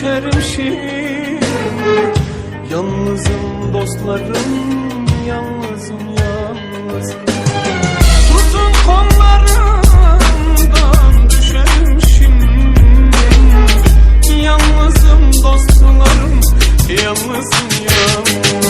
düşerim Yalnızım dostlarım yalnızım yalnızım. Tutun kollarımdan düşerim şimdi. Yalnızım dostlarım yalnızım yalnızım.